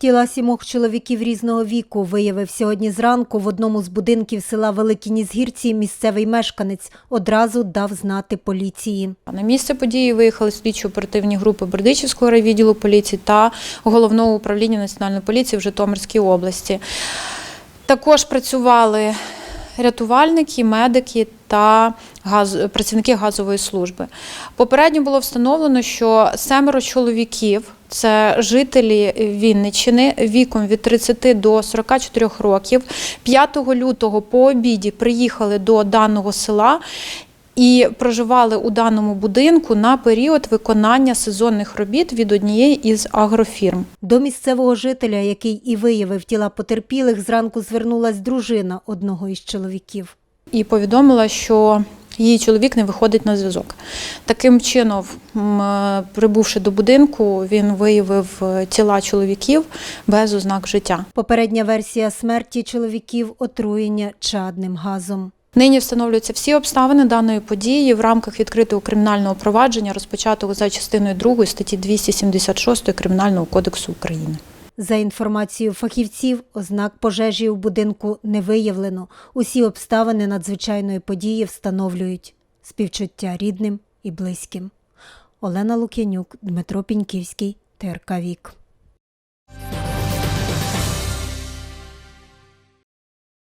Тіла сімох чоловіків різного віку виявив сьогодні зранку в одному з будинків села Великі Нізгірці місцевий мешканець. Одразу дав знати поліції. На місце події виїхали слідчо-оперативні групи Бердичівського райвідділу поліції та головного управління національної поліції в Житомирській області. Також працювали рятувальники, медики та газ... працівники газової служби. Попередньо було встановлено, що семеро чоловіків. Це жителі Вінниччини віком від 30 до 44 років. 5 лютого по обіді приїхали до даного села і проживали у даному будинку на період виконання сезонних робіт від однієї із агрофірм. До місцевого жителя, який і виявив тіла потерпілих, зранку звернулась дружина одного із чоловіків. і повідомила, що її чоловік не виходить на зв'язок. Таким чином, прибувши до будинку, він виявив е, тіла чоловіків без ознак життя. Попередня версія смерті чоловіків отруєння чадним газом. Нині встановлюються всі обставини даної події в рамках відкритого кримінального провадження, розпочатого за частиною 2 статті 276 Кримінального кодексу України. За інформацією фахівців, ознак пожежі у будинку не виявлено. Усі обставини надзвичайної події встановлюють співчуття рідним і близьким. Олена Лук'янюк, Дмитро Піньківський, ТРК Вік.